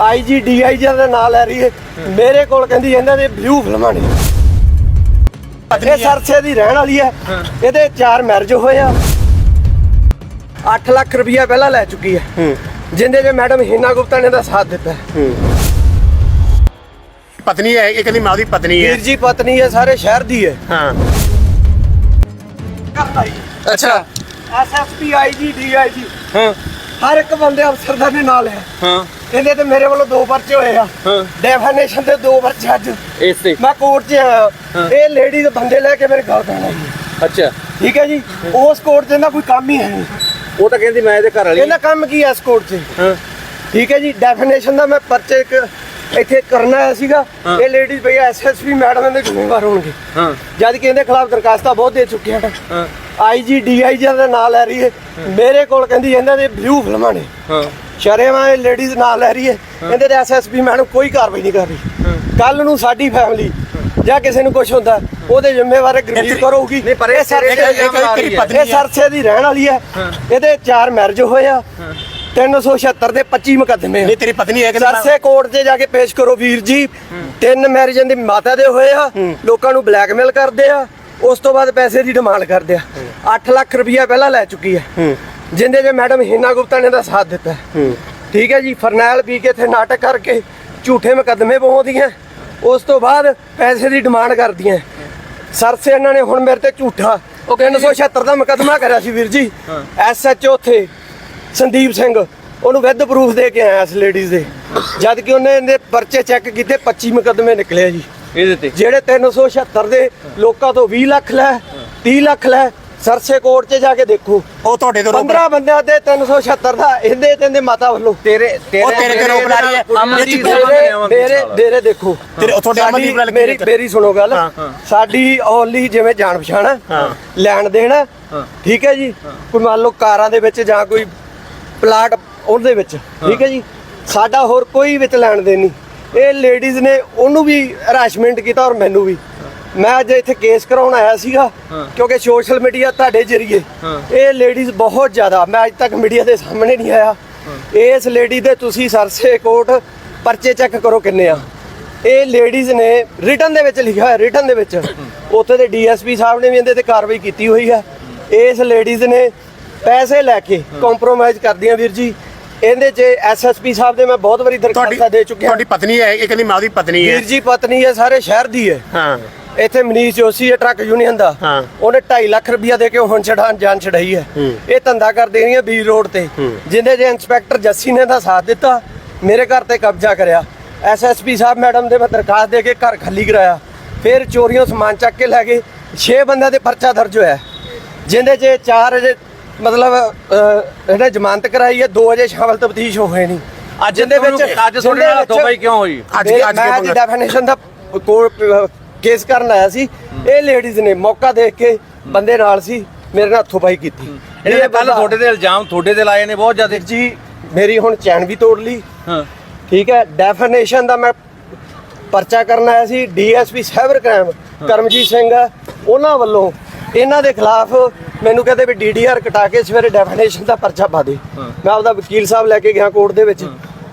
IG DIG ਦਾ ਨਾਂ ਲੈ ਰਹੀ ਹੈ। ਮੇਰੇ ਕੋਲ ਕਹਿੰਦੀ ਇਹਨਾਂ ਦੇ ਬਲੂ ਫਿਲਮਾਂ ਨੇ। ਇਹ ਸਰਸੇ ਦੀ ਰਹਿਣ ਵਾਲੀ ਹੈ। ਇਹਦੇ ਚਾਰ ਮੈਰਿਜ ਹੋਏ ਆ। 8 ਲੱਖ ਰੁਪਇਆ ਪਹਿਲਾਂ ਲੈ ਚੁੱਕੀ ਹੈ। ਜਿੰਦੇ ਜੇ ਮੈਡਮ ਹੀਨਾ ਗੁਪਤਾ ਨੇ ਦਾ ਸਾਥ ਦਿੱਤਾ। ਪਤਨੀ ਹੈ ਇਹ ਕਹਿੰਦੀ ਮੈਂ ਉਹਦੀ ਪਤਨੀ ਹੈ। ਵੀਰ ਜੀ ਪਤਨੀ ਹੈ ਸਾਰੇ ਸ਼ਹਿਰ ਦੀ ਹੈ। ਹਾਂ। ਅੱਛਾ। ਐਸਐਸਪੀ ਆਈਜੀ ਡੀਆਈਜੀ ਹਾਂ। ਹਰ ਇੱਕ ਬੰਦੇ ਅਫਸਰ ਦਾ ਨੇ ਨਾਲ ਹੈ। ਹਾਂ। ਇਹਦੇ ਤੇ ਮੇਰੇ ਵੱਲੋਂ ਦੋ ਪਰਚੇ ਹੋਏ ਆ। ਹਾਂ। ਡੈਫੀਨੇਸ਼ਨ ਤੇ ਦੋ ਪਰਚੇ ਅੱਜ। ਇਸ ਤੇ। ਮੈਂ ਕੋਰਟ 'ਚ ਆਇਆ ਇਹ ਲੇਡੀ ਦੇ ਬੰਦੇ ਲੈ ਕੇ ਮੇਰੇ ਘਰ ਪੈਣਾ ਜੀ। ਅੱਛਾ। ਠੀਕ ਹੈ ਜੀ? ਉਸ ਕੋਰਟ 'ਚ ਇਹਦਾ ਕੋਈ ਕੰਮ ਹੀ ਹੈ ਨਹੀਂ। ਉਹ ਤਾਂ ਕਹਿੰਦੀ ਮੈਂ ਇਹਦੇ ਘਰ ਵਾਲੀ। ਇਹਦਾ ਕੰਮ ਕੀ ਹੈ ਇਸ ਕੋਰਟ 'ਚ? ਹਾਂ। ਠੀਕ ਹੈ ਜੀ? ਡੈਫੀਨੇਸ਼ਨ ਦਾ ਮੈਂ ਪਰਚੇ ਇੱਕ ਇੱਥੇ ਕਰਨਾ ਆਇਆ ਸੀਗਾ। ਹਾਂ। ਇਹ ਲੇਡੀ ਭਈ ਐਸਐਸਪੀ ਮੈਡਮ ਇਹਦੇ ਜ਼ਿੰਮੇਵਾਰ ਹੋਣਗੇ। ਹਾਂ। ਜਦ ਕਿ ਇਹਦੇ ਖਿਲਾਫ ਦਰਖਾਸਤਾਂ ਬਹੁਤ ਦੇ ਚੁੱਕੇ ਹਨ। ਹਾਂ। ਆਈਜੀ ਡੀਆਈਜੀ ਦਾ ਨਾਂ ਲੈ ਰਹੀ ਹੈ। ਮੇਰੇ ਕੋਲ ਕਹਿੰਦੀ ਇਹਨਾਂ ਦੇ ਬਲੂ ਫਿਲਮਾਂ ਨੇ। ਹਾਂ। ਸ਼ਰੇਵਾਂ ਇਹ ਲੇਡੀਜ਼ ਨਾਂ ਲੈ ਰਹੀ ਹੈ। ਇਹਦੇ ਤੇ ਐਸਐਸਪੀ ਮੈਡਮ ਕੋਈ ਕਾਰਵਾਈ ਨਹੀਂ ਕਰ ਰਹੀ। ਕੱਲ ਨੂੰ ਸਾਡੀ ਫੈਮਿਲੀ ਜਾਂ ਕਿਸੇ ਨੂੰ ਕੁਝ ਹੁੰਦਾ ਉਹਦੇ ਜ਼ਿੰਮੇਵਾਰ ਗਰਮੀਤ ਨਹੀਂ, ਪਰ ਇਹ ਸਰਸੇ ਦੀ ਰਹਿਣ ਵਾਲੀ ਹੈ। ਇਹਦੇ ਚਾਰ ਮੈਰਿਜ ਹੋਏ ਆ। 376 ਦੇ 25 ਮੁਕੱਦਮੇ ਨਹੀਂ ਤੇਰੀ ਪਤਨੀ ਹੈ ਕਹਿੰਦੀ ਮੈਂ- ਸਰਸੇ ਕੋਰਟ 'ਤੇ ਜਾ ਕੇ ਪੇਸ਼ ਕਰੋ ਵੀਰ ਜੀ। ਤਿੰਨ ਮੈਰਿਜਾਂ ਦੀ ਮਾਤਾ ਦੇ ਹੋਏ ਆ। ਲੋਕਾਂ ਨੂੰ ਬਲੈਕਮੇਲ ਕਰਦੇ ਆ। ਉਸ ਤੋਂ ਬਾਅਦ ਪੈਸੇ ਦੀ ਡਿਮਾਂਡ ਕਰਦੇ ਆ। 8 ਲੱਖ ਰੁਪਇਆ ਪਹਿਲਾਂ ਲੈ ਚੁੱਕੀ ਹੈ। ਜਿੰਦੇ ਜੇ ਮੈਡਮ ਹੀਨਾ ਗੁਪਤਾ ਨੇ ਦਾ ਸਾਥ ਦਿੱਤਾ। ਠੀਕ ਹੈ ਜੀ ਫਰਨੈਲ ਪੀ ਕੇ ਇੱਥੇ ਨਾਟਕ ਕਰਕੇ ਝੂਠੇ ਮੁਕੱਦਮੇ ਪਵਾਉਂਦੀਆਂ ਉਸ ਤੋਂ ਬਾਅਦ ਪੈਸੇ ਦੀ ਡਿਮਾਂਡ ਕਰਦੀਆਂ। ਸਰਸੇ ਇਹਨਾਂ ਨੇ ਹੁਣ ਮੇਰੇ ਤੇ ਝੂਠਾ ਉਹ 376 ਦਾ ਮੁਕੱਦਮਾ ਕਰਿਆ ਸੀ ਵੀਰ ਜੀ। ਐਸਐਚਓ ਉੱਥੇ ਸੰਦੀਪ ਸਿੰਘ ਉਹਨੂੰ ਵਿਦ ਪ੍ਰੂਫ ਦੇ ਕੇ ਆਇਆ ਇਸ ਲੇਡੀਜ਼ ਦੇ। ਜਦ ਕਿ ਉਹਨੇ ਇਹਦੇ ਪਰਚੇ ਚੈੱਕ ਕੀਤੇ 25 ਮੁਕੱਦਮੇ ਨਿਕਲੇ ਜੀ। ਇਹਦੇ ਤੇ? ਜਿਹੜੇ 376 ਦੇ ਲੋਕਾਂ ਤੋਂ 20 ਲੱਖ ਲੈ 30 ਲੱਖ ਲੈ ਸਰਸੇ ਕੋਰਟ 'ਚ ਜਾ ਕੇ ਦੇਖੋ। ਉਹ ਤੁਹਾਡੇ ਤੋਂ ਰੋਕ 15 ਬੰਦਿਆਂ ਤੇ 376 ਦਾ ਇਹਦੇ ਤੇ ਇਹਦੇ ਮਾਤਾ ਵੱਲੋਂ। ਤੇਰੇ ਉਹ ਤੇਰੇ ਤੇ ਰੋਕ ਲਾ ਰਹੀ ਹੈ। ਮੇਰੇ- ਮੇਰੇ ਦੇਖੋ। ਤੇਰੇ- ਤੁਹਾਡੇ ਅਮਨਦੀਪ ਨਾਲ ਮੇਰੀ? ਮੇਰੀ ਸੁਣੋ ਗੱਲ। ਸਾਡੀ ਓਨਲੀ ਜਿਵੇਂ ਜਾਣ ਪਛਾਣ ਹੈ। ਲੈਣ ਦੇਣ। ਹੈ, ਠੀਕ ਹੈ ਜੀ? ਕੋਈ ਮੰਨ ਲਓ ਕਾਰਾਂ ਦੇ ਵਿੱਚ ਜਾਂ ਕੋਈ ਪਲਾਟ ਉਹਦੇ ਵਿੱਚ। ਠੀਕ ਹੈ ਜੀ? ਸਾਡਾ ਹੋਰ ਕੋਈ ਵਿੱਚ ਲੈਣ ਦੇਣ ਨਹੀਂ। ਇਹ ਲੇਡੀਜ਼ ਨੇ ਉਹਨੂੰ ਵੀ ਹਰਾਸਮੈਂਟ ਕੀਤਾ ਔਰ ਮੈਨੂੰ ਵੀ। ਮੈਂ ਅੱਜ ਇੱਥੇ ਕੇਸ ਕਰਾਉਣ ਆਇਆ ਸੀਗਾ ਕਿਉਂਕਿ ਸੋਸ਼ਲ ਮੀਡੀਆ ਤੁਹਾਡੇ ਜਰੀਏ। ਇਹ ਲੇਡੀਜ਼ ਬਹੁਤ ਜ਼ਿਆਦਾ ਮੈਂ ਅੱਜ ਤੱਕ ਮੀਡੀਆ ਦੇ ਸਾਹਮਣੇ ਨਹੀਂ ਆਇਆ। ਇਸ ਲੇਡੀ ਦੇ ਤੁਸੀਂ ਸਰਸੇ ਕੋਰਟ ਪਰਚੇ ਚੈੱਕ ਕਰੋ ਕਿੰਨੇ ਆ। ਇਹ ਲੇਡੀਜ਼ ਨੇ ਰਿਟਨ ਦੇ ਵਿੱਚ ਲਿਖਿਆ ਹੈ ਰਿਟਨ ਦੇ ਵਿੱਚ। ਉੱਥੇ ਦੇ ਡੀਐਸਪੀ ਸਾਹਿਬ ਨੇ ਵੀ ਇਹਦੇ ਤੇ ਕਾਰਵਾਈ ਕੀਤੀ ਹੋਈ ਹੈ। ਇਸ ਲੇਡੀਜ਼ ਨੇ ਪੈਸੇ ਲੈ ਕੇ ਕੰਪਰੋਮਾਈਜ਼ ਕਰਦੀਆਂ ਵੀਰ ਜੀ। ਇਹਦੇ 'ਚ ਐਸਐਸਪੀ ਸਾਹਿਬ ਦੇ ਮੈਂ ਬਹੁਤ ਵਾਰੀ ਦਰਖਾਸਤਾਂ ਦੇ ਚੁੱਕਿਆ। ਤੁਹਾਡੀ ਪਤਨੀ ਹੈ ਇਹ ਕਹਿੰਦੀ ਮੈਂ ਉਹਦੀ ਪਤਨੀ ਹੈ। ਵੀਰ ਜੀ ਪਤਨੀ ਹੈ ਸਾਰੇ ਸ਼ਹਿਰ ਦੀ ਹੈ। ਹਾਂ। ਇੱਥੇ ਮਨੀਸ਼ ਜੋਸ਼ੀ ਹੈ ਟਰੱਕ ਯੂਨੀਅਨ ਦਾ। ਹਾਂ। ਉਹਨੇ 2.5 ਲੱਖ ਰੁਪਇਆ ਦੇ ਕੇ ਹੁਣ ਛਡਾਣ ਜਾਨ ਛਡਾਈ ਹੈ। ਇਹ ਧੰਦਾ ਕਰਦੇ ਰਹੀਆਂ ਬੀ ਰੋਡ ਤੇ। ਜਿੰਦੇ ਜੇ ਇੰਸਪੈਕਟਰ ਜੱਸੀ ਨੇ ਦਾ ਸਾਥ ਦਿੱਤਾ ਮੇਰੇ ਘਰ ਤੇ ਕਬਜ਼ਾ ਕਰਿਆ। ਐਸਐਸਪੀ ਸਾਹਿਬ ਮੈਡਮ ਦੇ ਮੈਂ ਦਰਖਾਸਤ ਦੇ ਕੇ ਘਰ ਖਾਲੀ ਕਰਾਇਆ। ਫਿਰ ਚੋਰੀਆਂ ਸਮਾਨ ਚੱਕ ਕੇ ਲੈ ਗਏ। 6 ਬੰਦਿਆਂ ਦੇ ਪਰਚਾ ਦਰਜ ਹੋਇਆ। ਜਿੰਦੇ 'ਚ ਚਾਰ ਅਜੇ ਮਤਲਬ ਅਹ, ਇਹਨੇ ਜ਼ਮਾਨਤ ਕਰਾਈ ਹੈ ਦੋ ਅਜੇ ਸ਼ਾਮਲ ਤਬਦੀਸ਼ ਹੋਏ ਨਹੀਂ ਅੱਜ ਇਹਦੇ ਵਿੱਚ ਅੱਜ ਤੁਹਾਡੇ ਨਾਲ ਹੱਥੋਂ ਪਾਈ ਕਿਉਂ ਹੋਈ? ਅੱਜ ਅੱਜ ਮੈਂ ਦੀ ਡੈਫੀਨੇਸ਼ਨ ਦਾ ਕੇਸ ਕਰਨ ਆਇਆ ਸੀ। ਇਹ ਲੇਡੀਜ਼ ਨੇ ਮੌਕਾ ਦੇਖ ਕੇ ਬੰਦੇ ਨਾਲ ਸੀ ਮੇਰੇ ਨਾਲ ਹੱਥੋਂ ਕੀਤੀ। ਇਹਨੇ ਕੱਲ ਬੰਦਾ- ਤੁਹਾਡੇ ਤੇ ਇਲਜ਼ਾਮ ਤੁਹਾਡੇ ਤੇ ਲਾਏ ਨੇ ਬਹੁਤ ਜ਼ਿਆਦਾ। ਜੀ ਮੇਰੀ ਹੁਣ ਚੈਨ ਵੀ ਤੋੜ ਲਈ। ਹਾਂ। ਠੀਕ ਹੈ ਡੈਫੀਨੇਸ਼ਨ ਦਾ ਮੈਂ ਪਰਚਾ ਕਰਨ ਆਇਆ ਸੀ DSP cyber crime Karamjit Singh ਉਹਨਾਂ ਵੱਲੋਂ ਇਹਨਾਂ ਦੇ ਖਿਲਾਫ ਮੈਨੂੰ ਕਹਿੰਦੇ ਵੀ ਡੀਡੀਆਰ ਕਟਾ ਕੇ ਸਵੇਰੇ ਡੈਫੀਨੇਸ਼ਨ ਦਾ ਪਰਚਾ ਪਾ ਦੇ। ਮੈਂ ਆਪਦਾ ਵਕੀਲ ਸਾਹਿਬ ਲੈ ਕੇ ਗਿਆ ਕੋਰਟ ਦੇ ਵਿੱਚ।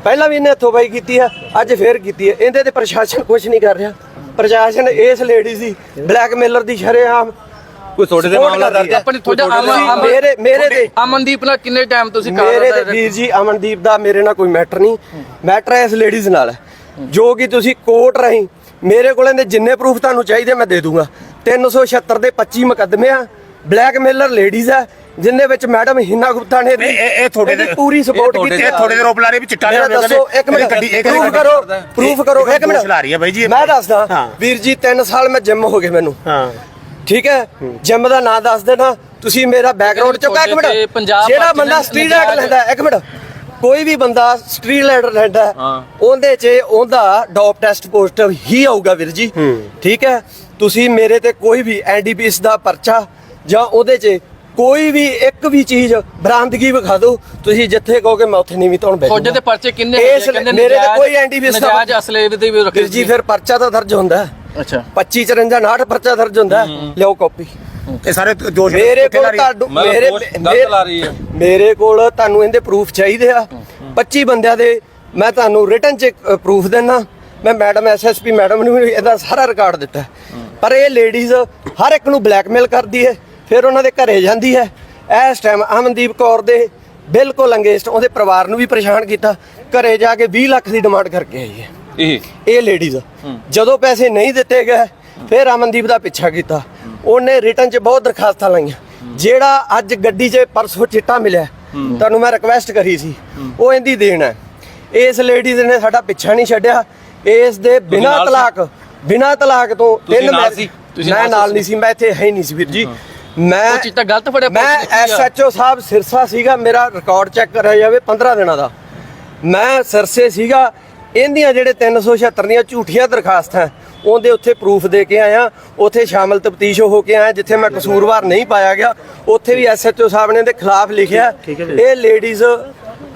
ਪਹਿਲਾਂ ਵੀ ਇਹਨੇ ਹੱਥੋਂ ਪਾਈ ਕੀਤੀ ਆ ਅੱਜ ਫੇਰ ਕੀਤੀ ਹੈ। ਇਹਦੇ ਤੇ ਪ੍ਰਸ਼ਾਸਨ ਕੁਝ ਨਹੀਂ ਕਰ ਰਿਹਾ। ਪ੍ਰਸ਼ਾਸਨ ਇਸ ਲੇਡੀ ਦੀ ਬਲੈਕਮੇਲਰ ਦੀ ਸ਼ਰੇਆਮ। ਕੋਈ ਤੁਹਾਡੇ ਤੇ ਮਾਮਲਾ ਦਰਜ ਹੈ। ਆਪਣੀ ਤੁਹਾਡਾ ਅਮਨ- ਮੇਰੇ ਮੇਰੇ ਤੇ ਅਮਨਦੀਪ ਨਾਲ ਕਿੰਨੇ ਟਾਈਮ ਤੁਸੀਂ ਕਰ ਮੇਰੇ ਤੇ ਵੀਰ ਜੀ ਅਮਨਦੀਪ ਦਾ ਮੇਰੇ ਨਾਲ ਕੋਈ ਮੈਟਰ ਨਹੀਂ। ਮੈਟਰ ਇਸ ਲੇਡੀਜ਼ ਨਾਲ। ਹੈ ਜੋ ਕਿ ਤੁਸੀਂ ਕੋਰਟ ਰਾਹੀਂ ਮੇਰੇ ਕੋਲ ਇਹਦੇ ਜਿੰਨੇ ਪ੍ਰੂਫ ਤੁਹਾਨੂੰ ਚਾਹੀਦੇ ਮੈਂ ਦੇ ਦੂੰਗਾ। 376 ਦੇ 25 ਮੁਕੱਦਮੇ ਆ। ਬਲੈਕਮੇਲਰ ਲੇਡੀਜ਼ ਆ। ਜਿੰਦੇ ਵਿੱਚ ਮੈਡਮ ਹਿਨਾ ਗੁਪਤਾ ਨੇ ਇਹ- ਇਹ- ਇਹਦੀ ਤੇ- ਪੂਰੀ ਸਪੋਰਟ ਕੀਤੀ ਇਹ ਤੁਹਾਡੇ ਦੇ ਰੋਪ ਲਾ ਰਹੇ ਵੀ ਚਿੱਟਾ ਦੱਸੋ ਇੱਕ ਮਿੰਟ ਪ੍ਰੂਫ ਕਰੋ ਪ੍ਰੂਫ ਕਰੋ ਇੱਕ ਮਿੰਟ। ਦੋਸ਼ ਲਾ ਰਹੀ ਹੈ ਬਾਈ ਜੀ। ਮੈਂ ਦੱਸਦਾ ਹਾਂ। ਵੀਰ ਜੀ 3 ਸਾਲ ਮੈਂ ਜਿਮ ਹੋ ਗਏ ਮੈਨੂੰ। ਹਾਂ। ਠੀਕ ਹੈ? ਜਿਮ ਦਾ ਨਾਂ ਦੱਸ ਦੇਣਾ। ਤੁਸੀਂ ਮੇਰਾ ਬੈਕਗ੍ਰਾਉਂਡ ਚੁੱਕਾ ਇੱਕ ਮਿੰਟ। ਜਿਹੜਾ ਬੰਦਾ ਸਟਰੀਟ ਰਾਈਡ ਨਜਾਇਜ਼- ਲੈਂਦਾ ਹੈ, ਇੱਕ ਮਿੰਟ। ਕੋਈ ਵੀ ਬੰਦਾ ਸਟਰੀਟ ਰਾਈਡ ਲੈਂਦਾ ਹੈ, ਹਾਂ। ਉਹਦੇ 'ਚ ਉਹਦਾ ਡੋਪ ਟੈਸਟ ਪੋਜ਼ਿਟਿਵ ਹੀ ਆਊਗਾ ਵੀਰ ਜੀ। ਠੀਕ ਹੈ? ਤੁਸੀਂ ਮੇਰੇ ਤੇ ਕੋਈ ਵੀ ਐਨਡੀਪੀਐਸ ਦਾ ਪਰਚਾ ਜਾਂ ਉਹਦੇ 'ਚ ਕੋਈ ਵੀ ਇੱਕ ਵੀ ਚੀਜ਼ ਬਰਾਮਦਗੀ ਵਿਖਾ ਦਿਓ ਤੁਸੀਂ ਜਿੱਥੇ ਕਹੋਗੇ ਮੈਂ ਉੱਥੇ ਨਹੀਂ ਵੀ ਤੁਹਾਨੂੰ ਬੈਠੂਗਾ ਫੌਜ ਦੇ ਪਰਚੇ ਕਿੰਨੇ? ਕਹਿੰਦੇ ਮੇਰੇ ਤੇ ਕੋਈ ਐਨਡੀਪੀਐਸ ਦਾ ਨਜਾਇਜ਼ ਅਸਲੇ ਦੇ ਵੀ ਰੱਖੇ ਜੀ ਫਿਰ ਪਰਚਾ ਤਾਂ ਦਰਜ ਹੁੰਦਾ ਅੱਛਾ। 25 54 59 ਪਰਚਾ ਦਰਜ ਹੁੰਦਾ ਹੈ। ਲਿਆਓ ਕਾਪੀ। ਇਹ ਸਾਰੇ ਦੋਸ਼ ਮੇਰੇ ਕੋਲ? ਤੁਹਾਨੂੰ ਮੇਰੇ ਦੋਸ਼ ਗਲਤ ਲਾ ਰਹੀ ਹੈ। ਮੇਰੇ ਕੋਲ ਤੁਹਾਨੂੰ ਇਹਦੇ ਪ੍ਰੂਫ ਚਾਹੀਦੇ ਆ। 25 ਬੰਦਿਆਂ ਦੇ ਮੈਂ ਤੁਹਾਨੂੰ ਰਿਟਨ ਚ ਪ੍ਰੂਫ ਦਿੰਦਾ। ਮੈਂ ਮੈਡਮ ਐਸਐਸਪੀ ਮੈਡਮ ਨੂੰ ਵੀ ਇਹਦਾ ਸਾਰਾ ਰਿਕਾਰਡ ਦਿੱਤਾ। ਪਰ ਇਹ ਲੇਡੀਜ਼ ਹਰ ਇੱਕ ਨੂੰ ਬਲੈਕਮੇਲ ਕਰਦੀ ਹੈ। ਫਿਰ ਉਹਨਾਂ ਦੇ ਘਰੇ ਜਾਂਦੀ ਹੈ। ਇਸ ਟਾਈਮ ਅਮਨਦੀਪ ਕੌਰ ਦੇ ਬਿਲਕੁਲ ਅੰਗੇਸਟ ਉਹਦੇ ਪਰਿਵਾਰ ਨੂੰ ਵੀ ਪਰੇਸ਼ਾਨ ਕੀਤਾ। ਘਰੇ ਜਾ ਕੇ 20 ਲੱਖ ਦੀ ਡਿਮਾਂਡ ਕਰਕੇ ਆਈ ਹੈ। ਇਹ? ਇਹ ਲੇਡੀਜ਼ ਜਦੋਂ ਪੈਸੇ ਨਹੀਂ ਦਿੱਤੇ ਗਏ ਫਿਰ ਅਮਨਦੀਪ ਦਾ ਪਿੱਛਾ ਕੀਤਾ। ਉਹਨੇ ਰਿਟਰਨ 'ਚ ਬਹੁਤ ਦਰਖਾਸਤਾਂ ਲਾਈਆਂ। ਜਿਹੜਾ ਅੱਜ ਗੱਡੀ 'ਚ ਪਰਸੋਂ ਚਿੱਟਾ ਮਿਲਿਆ ਤੁਹਾਨੂੰ ਮੈਂ ਰਿਕਵੈਸਟ ਕਰੀ ਸੀ। ਉਹ ਇਹਦੀ ਦੇਣ ਹੈ। ਇਸ ਲੇਡੀਜ਼ ਨੇ ਸਾਡਾ ਪਿੱਛਾ ਨਹੀਂ ਛੱਡਿਆ। ਇਸ ਦੇ ਬਿਨਾਂ? ਤਲਾਕ ਬਿਨਾਂ ਤਲਾਕ ਤੋਂ ਤਿੰਨ ਮੈਂ ਨਾਲ? ਨਹੀਂ ਸੀ ਮੈਂ ਇੱਥੇ ਹੀ ਨਹੀਂ ਸੀ ਵੀਰ ਜੀ। ਮੈਂ ਉਹ ਚਿੱਟਾ ਗਲਤ ਫੜਿਆ ਮੈਂ? ਐਸਐਚਓ ਸਾਹਿਬ ਸਿਰਸਾ ਸੀਗਾ ਮੇਰਾ ਰਿਕਾਰਡ ਚੈੱਕ ਕਰਿਆ ਜਾਵੇ 15 ਦਿਨਾਂ ਦਾ। ਮੈਂ ਸਿਰਸੇ ਸੀਗਾ ਇਹਦੀਆਂ ਜਿਹੜੇ 376 ਦੀਆਂ ਝੂਠੀਆਂ ਦਰਖਾਸਤਾਂ ਉਹਦੇ ਉੱਥੇ ਪ੍ਰੂਫ ਦੇ ਕੇ ਆਇਆ ਉੱਥੇ ਸ਼ਾਮਲ ਤਫਤੀਸ਼ ਹੋ ਕੇ ਆਇਆ ਜਿੱਥੇ ਮੈਂ ਕਸੂਰਵਾਰ ਨਹੀਂ ਪਾਇਆ ਗਿਆ ਉੱਥੇ ਵੀ ਐਸਐਚਓ ਸਾਹਿਬ ਨੇ ਇਹਦੇ ਖਿਲਾਫ ਲਿਖਿਆ ਇਹ ਲੇਡੀਜ਼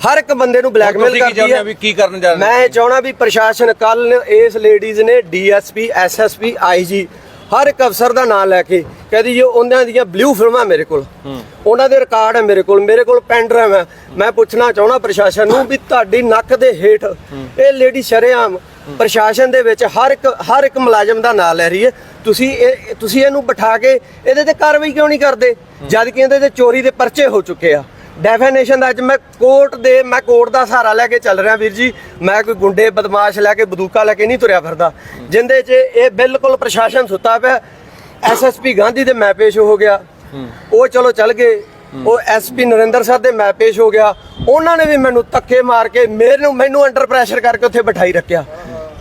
ਹਰ ਇੱਕ ਬੰਦੇ ਨੂੰ ਬਲੈਕਮੇਲ ਕਰਦੀ ਹੈ। ਹੋ ਵੀ ਕੀ ਕਰਨ ਜਾ ਰਹੇ ਮੈਂ ਇਹ ਚਾਹਣਾ ਵੀ ਪ੍ਰਸ਼ਾਸਨ ਕੱਲ ਇਸ ਲੇਡੀਜ਼ ਨੇ ਡੀਐਸਪੀ ਐਸਐਸਪੀ ਆਈਜੀ ਹਰ ਇੱਕ ਅਫਸਰ ਦਾ ਨਾਮ ਲੈ ਕੇ ਕਹਿੰਦੀ ਜੀ ਉਹਨਾਂ ਦੀਆਂ ਬਲੂ ਫਿਲਮਾਂ ਮੇਰੇ ਕੋਲ। ਉਹਨਾਂ ਦੇ ਰਿਕਾਰਡ ਹੈ ਮੇਰੇ ਕੋਲ ਮੇਰੇ ਕੋਲ ਪੈਨ ਡਰਾਈਵ ਹੈ ਮੈਂ ਪੁੱਛਣਾ ਚਾਹਣਾ ਪ੍ਰਸ਼ਾਸਨ ਨੂੰ ਵੀ ਤੁਹਾਡੀ ਨੱਕ ਦੇ ਹੇਠ ਇਹ ਲੇਡੀ ਸ਼ਰੇਆਮ ਪ੍ਰਸ਼ਾਸਨ ਦੇ ਵਿੱਚ ਹਰ ਇੱਕ ਹਰ ਇੱਕ ਮੁਲਾਜ਼ਮ ਦਾ ਨਾਮ ਲੈ ਰਹੀ ਹੈ। ਤੁਸੀਂ ਇਹ ਤੁਸੀਂ ਇਹਨੂੰ ਬਿਠਾ ਕੇ ਇਹਦੇ ਤੇ ਕਾਰਵਾਈ ਕਿਉਂ ਨਹੀਂ ਕਰਦੇ? ਜਦ ਕਿ ਇਹਦੇ ਤੇ ਚੋਰੀ ਦੇ ਪਰਚੇ ਹੋ ਚੁੱਕੇ ਆ। ਡੈਫੀਨੇਸ਼ਨ ਦਾ ਅੱਜ ਮੈਂ ਕੋਰਟ ਦੇ, ਮੈਂ ਕੋਰਟ ਦਾ ਸਹਾਰਾ ਲੈ ਕੇ ਚੱਲ ਰਿਹਾ ਵੀਰ ਜੀ। ਮੈਂ ਕੋਈ ਗੁੰਡੇ, ਬਦਮਾਸ਼ ਲੈ ਕੇ, ਬਦੂਕਾ ਲੈ ਕੇ ਨਹੀਂ ਤੁਰਿਆ ਫਿਰਦਾ। ਜਿੰਦੇ 'ਚ ਇਹ ਬਿਲਕੁਲ ਪ੍ਰਸ਼ਾਸਨ ਸੁੱਤਾ ਪਿਆ। ਐਸਐਸਪੀ ਗਾਂਧੀ ਦੇ ਮੈਂ ਪੇਸ਼ ਹੋ ਗਿਆ। ਉਹ ਚਲੋ ਚੱਲ ਗਏ। ਉਹ ਐਸਪੀ ਨਰਿੰਦਰ ਸਾਹਿਬ ਦੇ ਮੈਂ ਪੇਸ਼ ਹੋ ਗਿਆ। ਉਹਨਾਂ ਨੇ ਵੀ ਮੈਨੂੰ ਧੱਕੇ ਮਾਰ ਕੇ ਮੈਨੂੰ ਮੈਨੂੰ ਅੰਡਰ ਪ੍ਰੈਸ਼ਰ ਕਰਕੇ ਉੱਥੇ ਬਿਠਾਈ ਰੱਖਿਆ।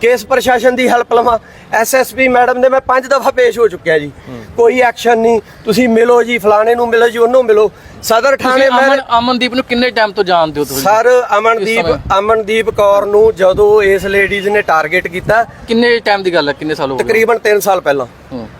ਕੇਸ ਪ੍ਰਸ਼ਾਸਨ ਦੀ ਹੈਲਪ ਲਵਾਂ। ਐਸਐਸਪੀ ਮੈਡਮ ਦੇ ਮੈਂ ਪੰਜ ਦਫਾ ਪੇਸ਼ ਹੋ ਚੁੱਕਿਆ ਜੀ। ਕੋਈ ਐਕਸ਼ਨ ਨਹੀਂ। ਤੁਸੀਂ ਮਿਲੋ ਜੀ, ਫਲਾਣੇ ਨੂੰ ਮਿਲੋ ਜੀ, ਉਹਨੂੰ ਮਿਲੋ। ਸਦਰ ਤੁਸੀਂ ਥਾਣੇ ਮੈਂ ਅਮਨ ਅਮਨਦੀਪ ਨੂੰ ਕਿੰਨੇ ਟਾਈਮ ਤੋਂ ਜਾਣਦੇ ਹੋ ਤੁਸੀਂ? ਸਰ ਅਮਨਦੀਪ ਅਮਨਦੀਪ ਕੌਰ ਨੂੰ ਜਦੋਂ ਇਸ ਲੇਡੀਜ਼ ਨੇ ਟਾਰਗੇਟ ਕੀਤਾ ਕਿੰਨੇ ਟਾਈਮ ਦੀ ਗੱਲ ਹੈ? ਕਿੰਨੇ ਸਾਲ ਹੋ ਗਏ? ਤਕਰੀਬਨ 3 ਸਾਲ ਪਹਿਲਾਂ।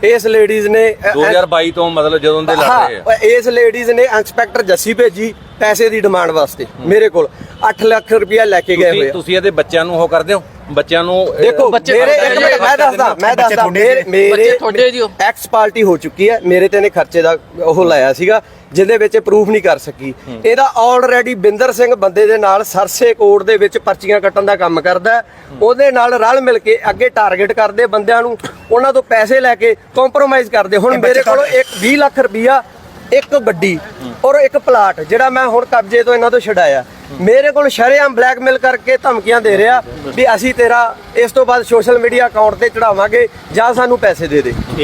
ਇਸ ਲੇਡੀਜ਼ ਨੇ ਅ- ਅ- 2022 ਤੋਂ ਮਤਲਬ ਜਦੋਂ ਦੇ ਲੜ ਰਹੇ ਆ। ਇਸ ਲੇਡੀਜ਼ ਨੇ ਇੰਸਪੈਕਟਰ ਜੱਸੀ ਭੇਜੀ ਪੈਸੇ ਦੀ ਡਿਮਾਂਡ ਵਾਸਤੇ ਮੇਰੇ ਕੋਲ। 8 ਲੱਖ ਰੁਪਇਆ ਲੈ ਕੇ ਗਏ ਹੋਏ ਤੁਸੀਂ ਇਹਦੇ ਬੱਚਿਆਂ ਨੂੰ ਉਹ ਕਰਦੇ ਹੋ? ਬੱਚਿਆਂ ਨੂੰ ਦੇਖੋ ਮੇਰੇ ਇੱਕ ਮਿੰਟ ਮੈਂ ਦੱਸਦਾ ਮੈਂ ਦੱਸਦਾ ਮੇਰੇ ਤੁਹਾਡੇ ਜੀ। ਐਕਸ ਪਾਰਟੀ ਹੋ ਚੁੱਕੀ ਹੈ। ਮੇਰੇ ਤੇ ਨੇ ਖਰਚੇ ਦਾ ਉਹ ਲਾਇਆ ਸੀਗਾ ਜਿਹਦੇ ਵਿੱਚ ਪ੍ਰੂਫ ਨਹੀਂ ਕਰ ਸਕੀ। ਇਹਦਾ ਆਲਰੇਡੀ ਬਿੰਦਰ ਸਿੰਘ ਬੰਦੇ ਦੇ ਨਾਲ ਸਰਸੇ ਕੋਰਟ ਦੇ ਵਿੱਚ ਪਰਚੀਆਂ ਕੱਟਣ ਦਾ ਕੰਮ ਕਰਦਾ। ਉਹਦੇ ਨਾਲ ਰਲ ਮਿਲ ਕੇ ਅੱਗੇ ਟਾਰਗੇਟ ਕਰਦੇ ਬੰਦਿਆਂ ਨੂੰ। ਉਹਨਾਂ ਤੋਂ ਪੈਸੇ ਲੈ ਕੇ ਕੰਪਰੋਮਾਈਜ਼ ਕਰਦੇ। ਹੁਣ ਮੇਰੇ ਕੋਲ ਇੱਕ 20 ਲੱਖ ਰੁਪਈਆ ਇੱਕ ਗੱਡੀ ਔਰ ਇੱਕ ਪਲਾਟ ਜਿਹੜਾ ਮੈਂ ਹੁਣ ਕਬਜ਼ੇ ਤੋਂ ਇਹਨਾਂ ਤੋਂ ਛਡਾਇਆ। ਮੇਰੇ ਕੋਲ ਸ਼ਰੇਆਮ ਬਲੈਕਮੇਲ ਕਰਕੇ ਧਮਕੀਆਂ ਦੇ ਰਿਹਾ ਵੀ ਅਸੀਂ ਤੇਰਾ ਇਸ ਤੋਂ ਬਾਅਦ ਸੋਸ਼ਲ ਮੀਡੀਆ ਅਕਾਊਂਟ ਤੇ ਚੜਾਵਾਂਗੇ ਜਾਂ ਸਾਨੂੰ ਪੈਸੇ ਦੇ ਦੇ।